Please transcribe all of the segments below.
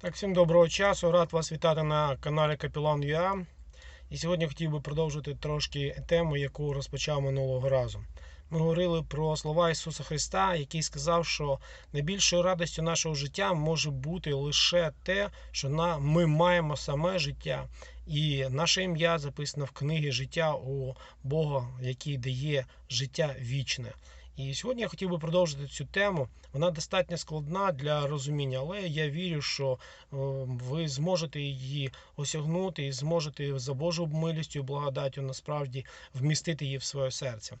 Так, всім доброго часу. Рад вас вітати на каналі Капілан ЮА. І сьогодні хотів би продовжити трошки тему, яку розпочав минулого разу. Ми говорили про слова Ісуса Христа, який сказав, що найбільшою радістю нашого життя може бути лише те, що ми маємо саме життя. І наше ім'я записано в книгі життя у Бога, який дає життя вічне. І сьогодні я хотів би продовжити цю тему. Вона достатньо складна для розуміння, але я вірю, що е, ви зможете її осягнути і зможете за Божою милістю і благодаттю насправді вмістити її в своє серце.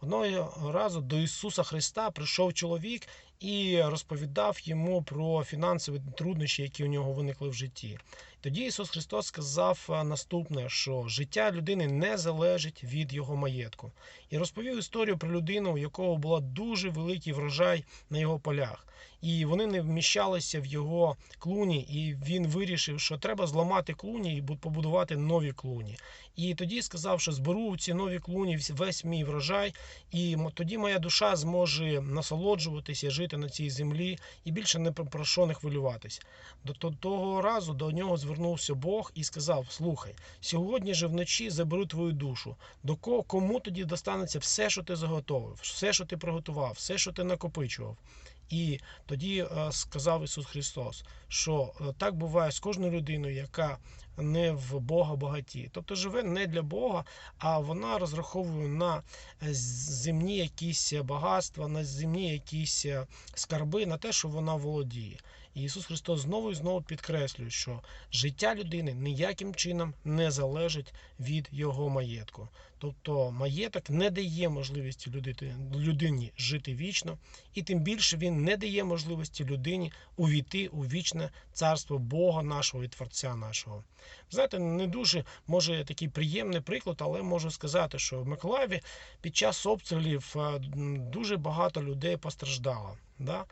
Одного разу до Ісуса Христа прийшов чоловік і розповідав йому про фінансові труднощі, які у нього виникли в житті. Тоді Ісус Христос сказав е, наступне: що життя людини не залежить від його маєтку, і розповів історію про людину, у якого була дуже великий врожай на його полях. І вони не вміщалися в його клуні, і він вирішив, що треба зламати клуні і побудувати нові клуні. І тоді сказав, що зберу ці нові клуні весь мій врожай, і тоді моя душа зможе насолоджуватися, жити на цій землі і більше не про- про що не хвилюватись. До того разу до нього звернувся Бог і сказав: Слухай, сьогодні же вночі заберу твою душу. До кого кому тоді достанеться все, що ти заготовив, все, що ти приготував, все, що ти накопичував. І тоді е, сказав Ісус Христос, що е, так буває з кожною людиною, яка не в Бога багаті, тобто живе не для Бога, а вона розраховує на е, земні якісь багатства, на земні якісь е, скарби, на те, що вона володіє. І Ісус Христос знову і знову підкреслює, що життя людини ніяким чином не залежить від його маєтку. Тобто маєток не дає можливості людині жити вічно, і тим більше він не дає можливості людині увійти у вічне царство Бога нашого і Творця нашого. Знаєте, не дуже може такий приємний приклад, але можу сказати, що в Миколаєві під час обстрілів е, дуже багато людей постраждало. Да?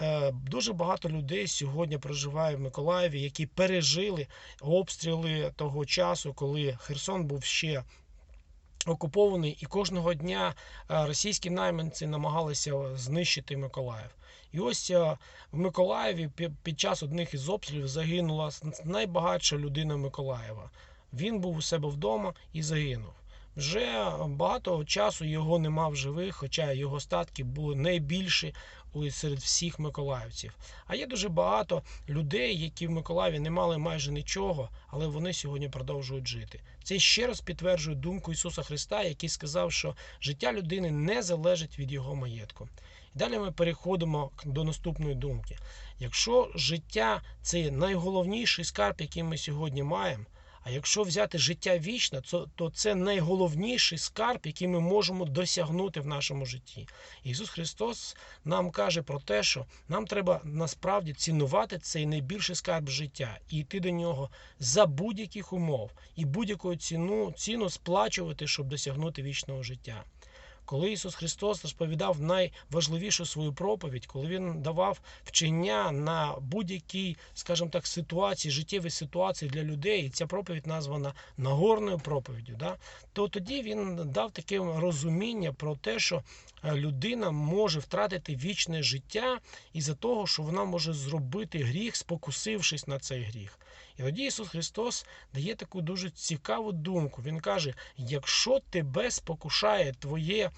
Е, Дуже багато людей сьогодні проживає в Миколаєві, які пережили обстріли того часу, коли Херсон був ще окупований, і кожного дня е, російські найманці намагалися знищити Миколаїв. І ось е, в Миколаєві під час одних із обстрілів загинула найбагатша людина Миколаєва. Він був у себе вдома і загинув. Вже багато часу його нема в живих, хоча його статки були найбільші серед всіх миколаївців. А є дуже багато людей, які в Миколаєві не мали майже нічого, але вони сьогодні продовжують жити. Це ще раз підтверджує думку Ісуса Христа, який сказав, що життя людини не залежить від його маєтку. Далі ми переходимо до наступної думки. Якщо життя це найголовніший скарб, який ми сьогодні маємо. А якщо взяти життя вічне, то, то це найголовніший скарб, який ми можемо досягнути в нашому житті. Ісус Христос нам каже про те, що нам треба насправді цінувати цей найбільший скарб життя і йти до нього за будь-яких умов і будь-яку ціну, ціну сплачувати, щоб досягнути вічного життя. Коли Ісус Христос розповідав найважливішу свою проповідь, коли Він давав вчення на будь-якій, скажімо так, ситуації, життєвій ситуації для людей, і ця проповідь названа Нагорною проповіддю, да, то тоді він дав таке розуміння про те, що е, людина може втратити вічне життя із-за того, що вона може зробити гріх, спокусившись на цей гріх. І тоді Ісус Христос дає таку дуже цікаву думку. Він каже: якщо тебе спокушає твоє,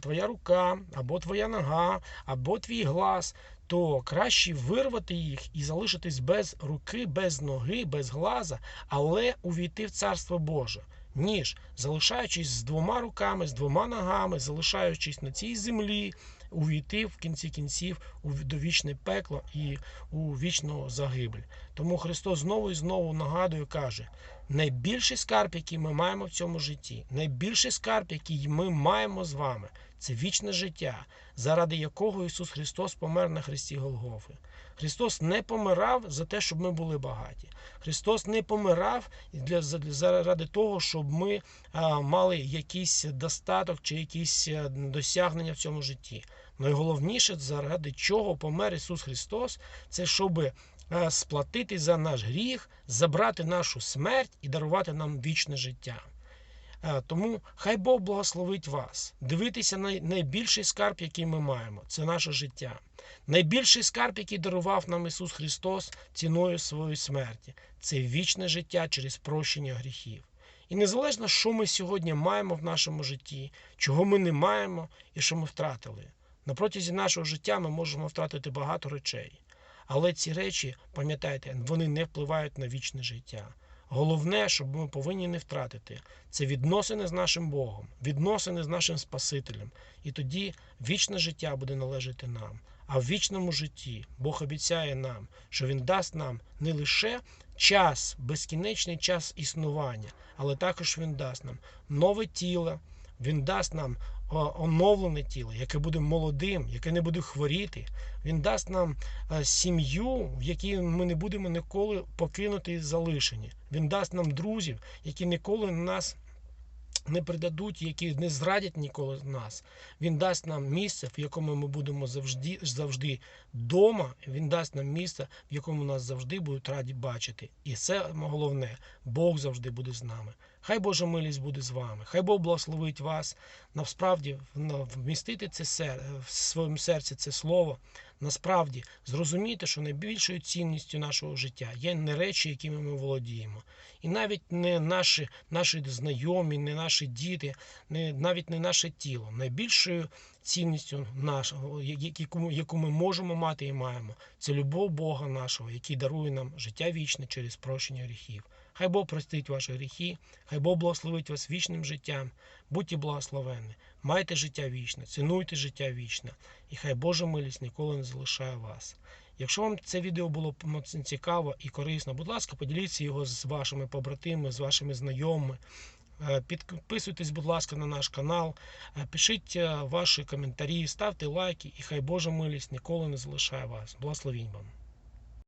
твоя рука, або твоя нога, або твій глаз, то краще вирвати їх і залишитись без руки, без ноги, без глаза, але увійти в Царство Боже. Ніж залишаючись з двома руками, з двома ногами, залишаючись на цій землі, увійти в кінці кінців у довічне пекло і у вічну загибель. Тому Христос знову і знову нагадує, каже: найбільший скарб, який ми маємо в цьому житті, найбільший скарб, який ми маємо з вами, це вічне життя, заради якого Ісус Христос помер на хресті Голгофи. Христос не помирав за те, щоб ми були багаті. Христос не помирав для за- заради того, щоб ми а, мали якийсь достаток чи якісь е, досягнення в цьому житті. Найголовніше, заради чого помер Ісус Христос, це щоб е, сплатити за наш гріх, забрати нашу смерть і дарувати нам вічне життя. Е, Тому хай Бог благословить вас. Дивитися на найбільший скарб, який ми маємо, це наше життя. Найбільший скарб, який дарував нам Ісус Христос ціною своєї смерті, це вічне життя через прощення гріхів. І незалежно, що ми сьогодні маємо в нашому житті, чого ми не маємо і що ми втратили. На протязі нашого життя ми можемо втратити багато речей. Але ці речі, пам'ятайте, вони не впливають на вічне життя. Головне, що ми повинні не втратити, це відносини з нашим Богом, відносини з нашим Спасителем. І тоді вічне життя буде належати нам. А в вічному житті Бог обіцяє нам, що Він дасть нам не лише час, безкінечний час існування, але також Він дасть нам нове тіло, Він дасть нам оновлене тіло, яке буде молодим, яке не буде хворіти. Він дасть нам е, сім'ю, в якій ми не будемо ніколи покинути і залишені. Він дасть нам друзів, які ніколи нас не предадуть, які не зрадять ніколи нас. Він дасть нам місце, в якому ми будемо завжди завжди вдома. Він дасть нам місце, в якому нас завжди будуть раді бачити. І це головне, Бог завжди буде з нами. Хай Божа милість буде з вами. Хай Бог благословить вас. Насправді вмістити це в своєму серці це слово. Насправді зрозуміти, що найбільшою цінністю нашого життя є не речі, якими ми володіємо, і навіть не наші, наші знайомі, не наші діти, не навіть не наше тіло. Найбільшою цінністю нашого, яку, яку ми можемо мати і маємо, це любов Бога нашого, який дарує нам життя вічне через прощення гріхів. Хай Бог простить ваші гріхи, хай Бог благословить вас вічним життям. Будьте благословенні, майте життя вічне, цінуйте життя вічне, і хай Божа милість ніколи не залишає вас. Якщо вам це відео було цікаво і корисно, будь ласка, поділіться його з вашими побратимами, з вашими знайомими. Е, Підписуйтесь, будь ласка, на наш канал, е, пишіть е, ваші коментарі, ставте лайки, і хай Божа милість ніколи не залишає вас. Благословінь вам.